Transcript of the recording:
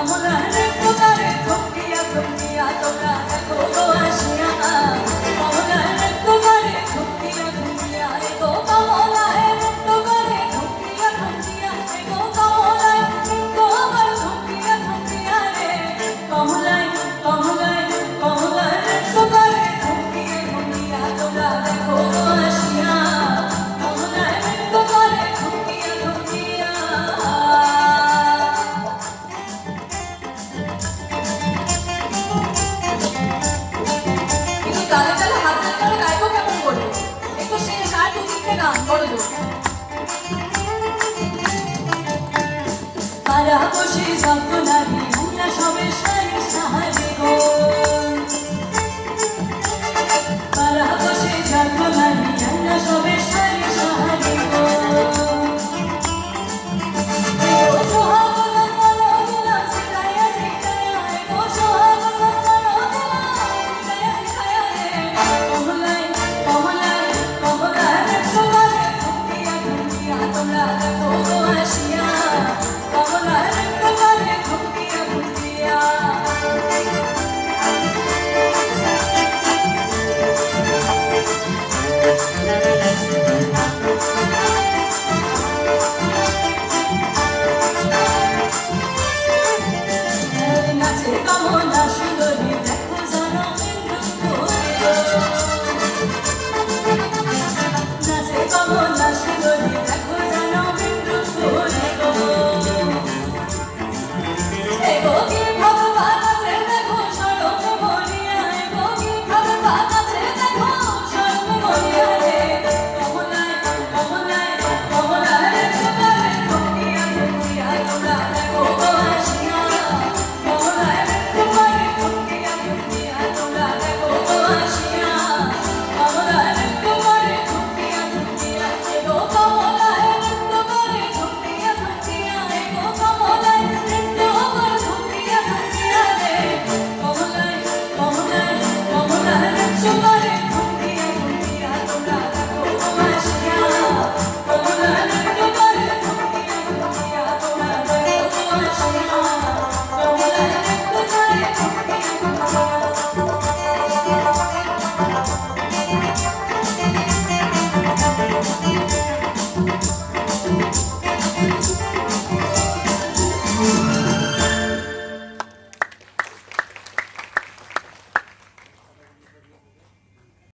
enamorado. কারা বসে যত নারী সবে সারি সাহারি on the